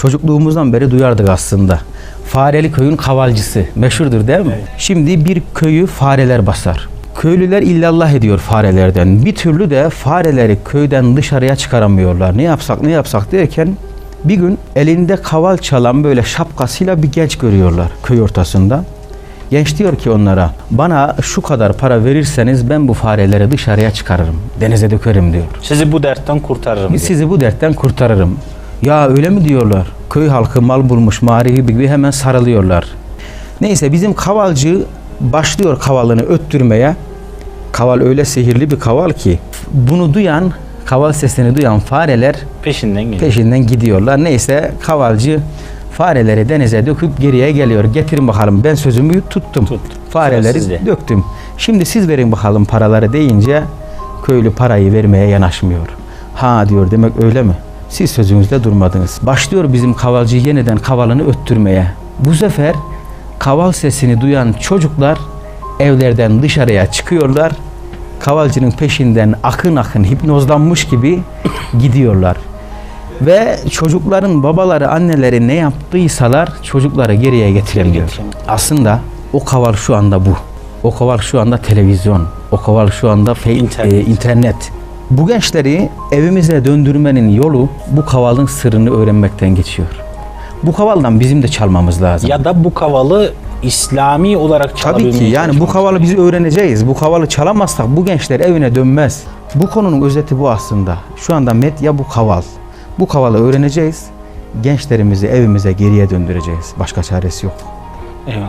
Çocukluğumuzdan beri duyardık aslında. Fareli köyün kavalcısı meşhurdur değil mi? Şimdi bir köyü fareler basar. Köylüler illallah ediyor farelerden. Bir türlü de fareleri köyden dışarıya çıkaramıyorlar. Ne yapsak ne yapsak derken bir gün elinde kaval çalan böyle şapkasıyla bir genç görüyorlar köy ortasında. Genç diyor ki onlara bana şu kadar para verirseniz ben bu fareleri dışarıya çıkarırım. Denize dökerim diyor. Sizi bu dertten kurtarırım diye. Sizi bu dertten kurtarırım. Ya öyle mi diyorlar? Köy halkı mal bulmuş marihi gibi hemen sarılıyorlar. Neyse bizim kavalcı başlıyor kavalını öttürmeye. Kaval öyle sihirli bir kaval ki bunu duyan, kaval sesini duyan fareler Peşinden geliyor. peşinden gidiyorlar. Neyse kavalcı fareleri denize döküp geriye geliyor. Getirin bakalım ben sözümü tuttum. Tut. Fareleri döktüm. Şimdi siz verin bakalım paraları deyince köylü parayı vermeye yanaşmıyor. Ha diyor demek öyle mi? Siz sözünüzde durmadınız. Başlıyor bizim kavalcı yeniden kavalını öttürmeye. Bu sefer kaval sesini duyan çocuklar evlerden dışarıya çıkıyorlar. Kavalcının peşinden akın akın hipnozlanmış gibi gidiyorlar. Ve çocukların babaları, anneleri ne yaptıysalar çocukları geriye getiremiyor. Aslında o kaval şu anda bu. O kaval şu anda televizyon. O kaval şu anda İnternet. e, internet. Bu gençleri evimize döndürmenin yolu bu kavalın sırrını öğrenmekten geçiyor. Bu kavaldan bizim de çalmamız lazım. Ya da bu kavalı İslami olarak Tabii çalabilmeye ki yani bu kavalı biz öğreneceğiz. Bu kavalı çalamazsak bu gençler evine dönmez. Bu konunun özeti bu aslında. Şu anda medya bu kaval. Bu kavalı öğreneceğiz. Gençlerimizi evimize geriye döndüreceğiz. Başka çaresi yok. Eyvallah.